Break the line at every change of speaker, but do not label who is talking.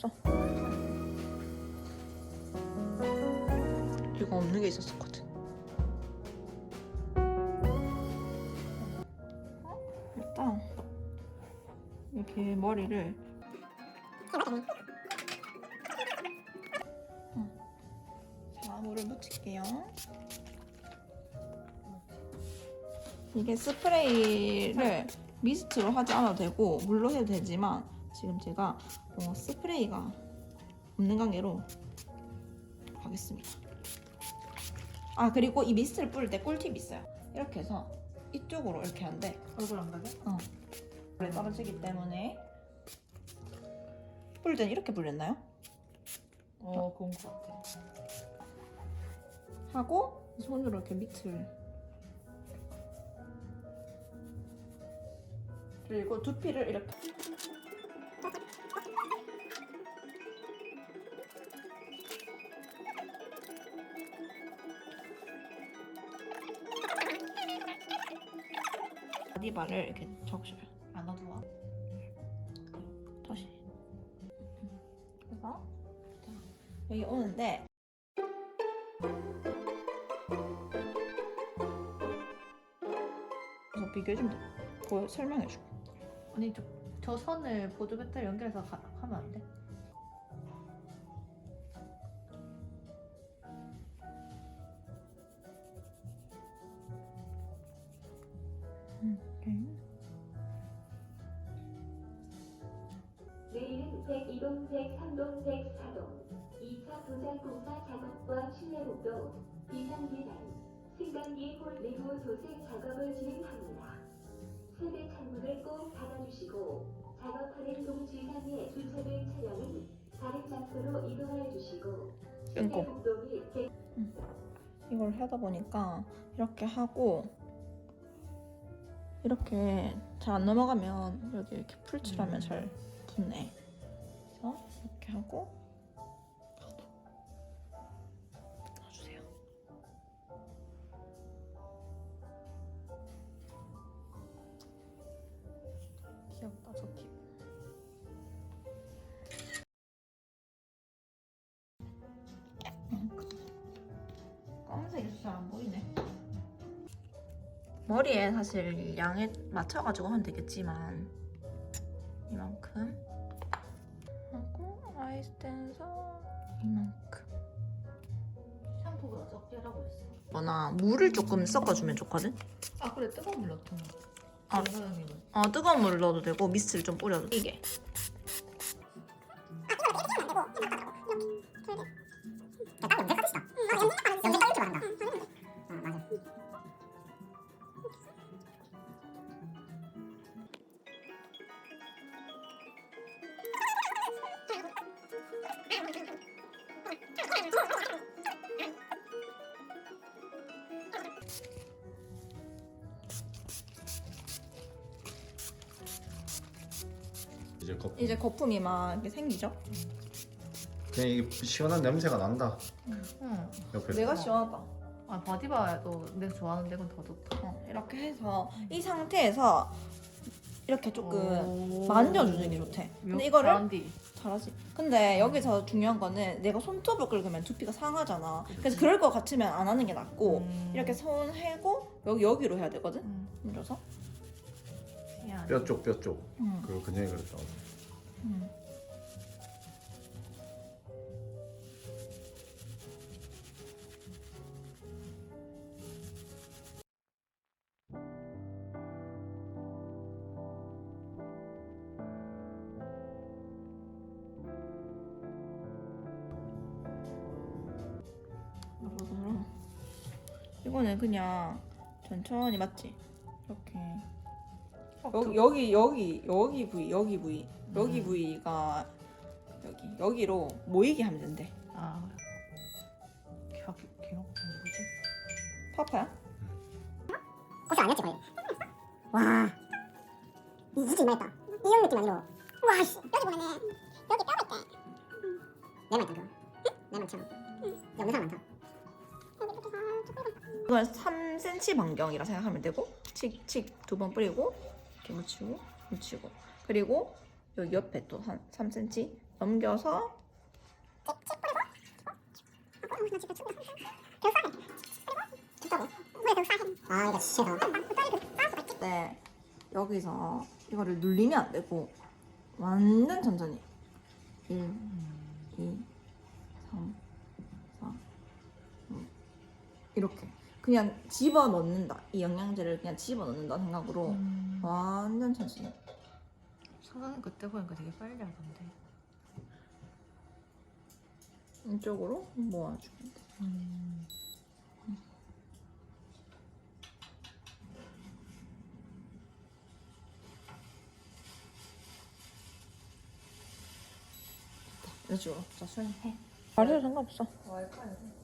없어. 이거 없는 게 있었었거든. 어? 일단 이렇게 머리를 응. 자 물을 묻힐게요. 이게 스프레이를 미스트로 하지 않아도 되고 물로 해도 되지만 지금 제가 어, 스프레이가 없는 관계로 하겠습니다. 아 그리고 이 미스트를 뿌릴 때 꿀팁이 있어요. 이렇게 해서 이쪽으로 이렇게 하는데
얼굴 안 가게?
어. 원래 떨어지기 때문에 뿌릴 때는 이렇게 뿌렸나요?
어 그런 것 같아.
하고 손으로 이렇게 밑을 그리고 두피를 이렇게 바디바를 이렇게 적셔요.
안 어두워?
다시. 그래서 자, 여기 오는데 그래서 비교해주면 돼. 그거 설명해 주고.
아니 저, 저 선을 보조 배터리 연결해서 가, 하면 안 돼?
내일은 102동, 103동, 104동 2차 도장 공사 작업과 실내복도 비상계단, 승강기 홀 내부 도색 작업을 진행합니다. 세대 창문을 꼭 닫아주시고 작업하는 동지상에 주차된 차량은 다른 장소로 이동하여 주시고
끊고.
실내복도 및 개-
이걸 하다 보니까 이렇게 하고 이렇게 잘 안 넘어가면 여기 이렇게 풀칠하면
음.
잘 붙네 그래서 이렇게 하고 가도 놔주세요 귀엽다 저 팁. 검은색이 잘안 보이네. 머리에 사실 양에 맞춰가지고 하면 되겠지만 이만큼 하고 아이스텐서 이만큼
샴푸보다 적게라고 했어.
뭐나 물을 조금 섞어주면 좋거든?
아 그래 뜨거운 물 넣던 거.
아. 어 뜨거운 물을 넣어도 되고 미스트를 좀 뿌려도 돼. 이게
이제 거,
이제 거품이 막 이렇게 생기죠?
그냥 이게 시원한 냄새가 난다.
응.
옆에
내가 시원하다.
아 바디바도 내가 좋아하는데 그건 더 좋다.
어, 이렇게 해서 이 상태에서 이렇게 조금
오.
만져주는 게 좋대. 근데 이거를
잘한디.
잘하지. 근데 여기서 중요한 거는 내가 손톱을 긁으면 두피가 상하잖아. 그래서 그럴 것 같으면 안 하는 게 낫고
음.
이렇게 손 해고 여기 여기로 해야 되거든.
음.
힘줘서.
신기하네.
뼈 쪽, 뼈 쪽.
음.
그 그냥이 그랬다고.
음. 음. 이거는 그냥 천천히 맞지? 이렇게
어,
여기
그-
여기 여기 여기 부위 여기 부위 여기
음.
부위가 여기 여기로 모이게 하면 된대.
아. 겨, 겨, 뭐지?
파파야?
고수 아니었지 거의 와 이- 진짜 이만했다 이런 느낌 아니로 와 씨 여기 보면은 여기 뼈가 있대 내만 있다 그거 내만 참 영상 많다
이건 3cm 반경이라 생각하면 되고 칙칙 두 번 뿌리고 이렇게 묻히고 묻히고. 그리고 여기 옆에 또 한 3cm 넘겨서 네 여기서 이거를 눌리면 안 되고 완전 천천히. 1, 2, 3, 4, 5 이렇게. 그냥 집어 넣는다. 이 영양제를 그냥 집어 넣는다 생각으로.
음.
완전 천천히
성아는 그때 보니까 되게 빨리 하던데.
이쪽으로 모아주면 돼
음.
이쪽으로 자 수영해 말해도 상관없어
와이파이.